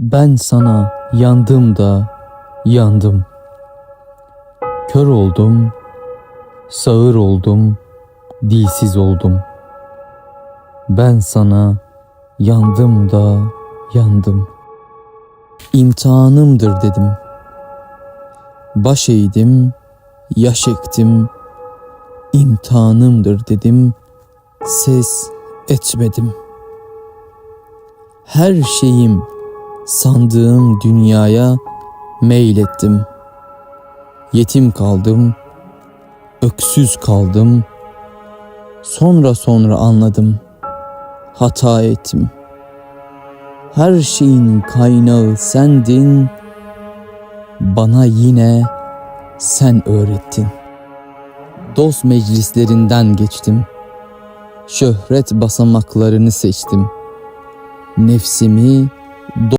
Ben sana yandım da yandım. Kör oldum, sağır oldum, dilsiz oldum. Ben sana yandım da yandım. İmtihanımdır dedim. Baş eğdim, yaş ektim. İmtihanımdır dedim. Ses etmedim. Her şeyim sandığım dünyaya meylettim. Yetim kaldım, öksüz kaldım. Sonra sonra anladım. Hata ettim. Her şeyin kaynağı sendin. Bana yine sen öğrettin. Dost meclislerinden geçtim. Şöhret basamaklarını seçtim. Nefsimi